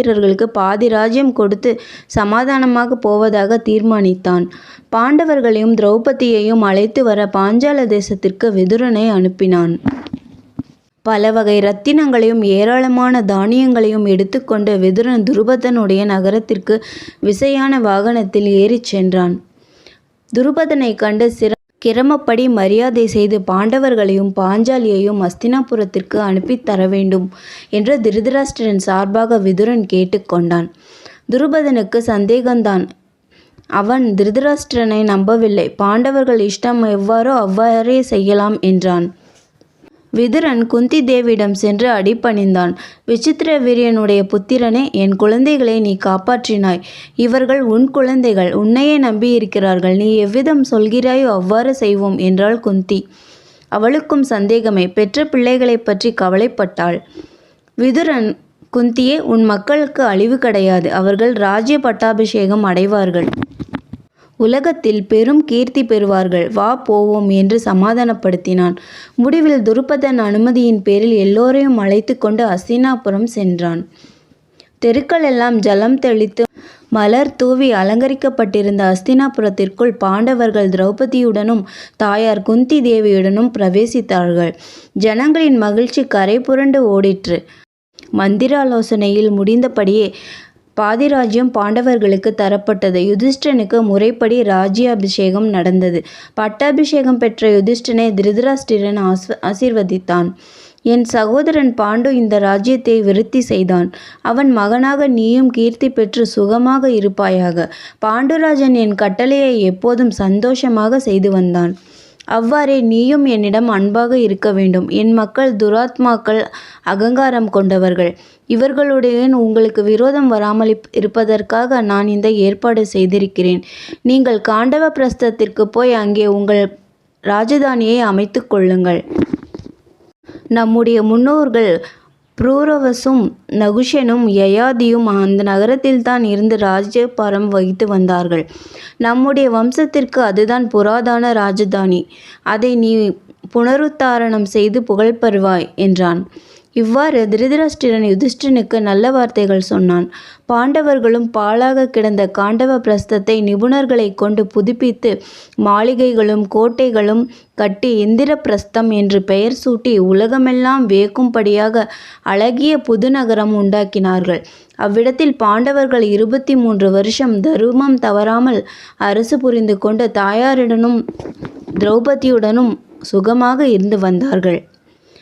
வீரர்களுக்கு பாதி ராஜ்யம் கொடுத்து சமாதானமாக போவதாக தீர்மானித்தான். பாண்டவர்களையும் திரௌபதியையும் அழைத்து வர பாஞ்சால தேசத்திற்கு விதுரனை அனுப்பினான். பல வகை ரத்தினங்களையும் ஏராளமான தானியங்களையும் எடுத்துக்கொண்டு விதுரன் துருபதனுடைய நகரத்திற்கு விசையான வாகனத்தில் ஏறிச் சென்றான். துருபதனைக் கண்டு சிற கிரமப்படி மரியாதை செய்து பாண்டவர்களையும் பாஞ்சாலியையும் அஸ்தினாபுரத்திற்கு அனுப்பித் தரவேண்டும் என்று திருதராஷ்டிரன் சார்பாக விதுரன் கேட்டுக் கொண்டான். துருபதனுக்கு சந்தேகந்தான். அவன் திருதராஷ்டிரனை நம்பவில்லை. பாண்டவர்கள் இஷ்டம் எவ்வாறோ அவ்வாறே செய்யலாம் என்றான். விதுரன் குந்தி தேவியிடம் சென்று அடிப்பணிந்தான் விசித்திர வீரியனுடைய புத்திரனே என் குழந்தைகளை நீ காப்பாற்றினாய். இவர்கள் உன் குழந்தைகள். உன்னையே நம்பியிருக்கிறார்கள். நீ எவ்விதம் சொல்கிறாயோ அவ்வாறு செய்வோம் என்றாள் குந்தி. அவளுக்கும் சந்தேகமே. பெற்ற பிள்ளைகளைப் பற்றி கவலைப்பட்டாள். விதுரன் குந்தியே உன் மக்களுக்கு அழிவு கிடையாது. அவர்கள் ராஜ்ய பட்டாபிஷேகம் அடைவார்கள். உலகத்தில் பெரும் கீர்த்தி பெறுவார்கள். வா போவோம் என்று சமாதானப்படுத்தினான். முடிவில் துருபதன் அனுமதியின் பேரில் எல்லோரையும் அழைத்துக் கொண்டு அஸ்தினாபுரம் சென்றான். தெருக்கள் எல்லாம் ஜலம் தெளித்து மலர் தூவி அலங்கரிக்கப்பட்டிருந்த அஸ்தினாபுரத்திற்குள் பாண்டவர்கள் திரௌபதியுடனும் தாயார் குந்தி தேவியுடனும் பிரவேசித்தார்கள். ஜனங்களின் மகிழ்ச்சி கரை புரண்டு ஓடிற்று. மந்திராலோசனையில் முடிந்தபடியே பாதிராஜ்யம் பாண்டவர்களுக்கு தரப்பட்டது. யுதிஷ்டனுக்கு முறைப்படி ராஜ்யாபிஷேகம் நடந்தது. பட்டாபிஷேகம் பெற்ற யுதிஷ்டனை திருதராஷ்டிரன் ஆசீர்வதித்தான். என் சகோதரன் பாண்டு இந்த ராஜ்யத்தை விருத்தி செய்தான். அவன் மகனாக நீயும் கீர்த்தி பெற்று சுகமாக இருப்பாயாக. பாண்டுராஜன் என் கட்டளையை எப்போதும் சந்தோஷமாக செய்து வந்தான். அவ்வாறே நீயும் என்னிடம் அன்பாக இருக்க வேண்டும். என் மக்கள் துராத்மாக்கள் அகங்காரம் கொண்டவர்கள். இவர்களுடன் உங்களுக்கு விரோதம் வராமல் இருப்பதற்காக நான் இந்த ஏற்பாடு செய்திருக்கிறேன். நீங்கள் காண்டவ பிரஸ்தத்திற்கு போய் அங்கே உங்கள் ராஜதானியை அமைத்து கொள்ளுங்கள். நம்முடைய முன்னோர்கள் புரூரவசும் நகுஷனும் யயாதியும் அந்த நகரத்தில்தான் இருந்து ராஜ்யபாரம் வகித்து வந்தார்கள். நம்முடைய வம்சத்திற்கு அதுதான் புராதன ராஜதானி. அதை நீ புனருத்தாரணம் செய்து புகழ் பெறுவாய் என்றான். இவ்வாறு திருதராஷ்டிரன் யுதிஷ்டிரனுக்கு நல்ல வார்த்தைகள் சொன்னான். பாண்டவர்களும் பாழாகக் கிடந்த காண்டவ பிரஸ்தத்தை நிபுணர்களைக் கொண்டு புதுப்பித்து மாளிகைகளும் கோட்டைகளும் கட்டி இந்திரபிரஸ்தம் என்று பெயர் சூட்டி உலகமெல்லாம் வேக்கும்படியாக அழகிய புதுநகரம் உண்டாக்கினார்கள். அவ்விடத்தில் பாண்டவர்கள் இருபத்தி மூன்று வருஷம் தருமம் தவறாமல் அரசு புரிந்து கொண்டு தாயாருடனும் திரௌபதியுடனும் சுகமாக இருந்து வந்தார்கள்.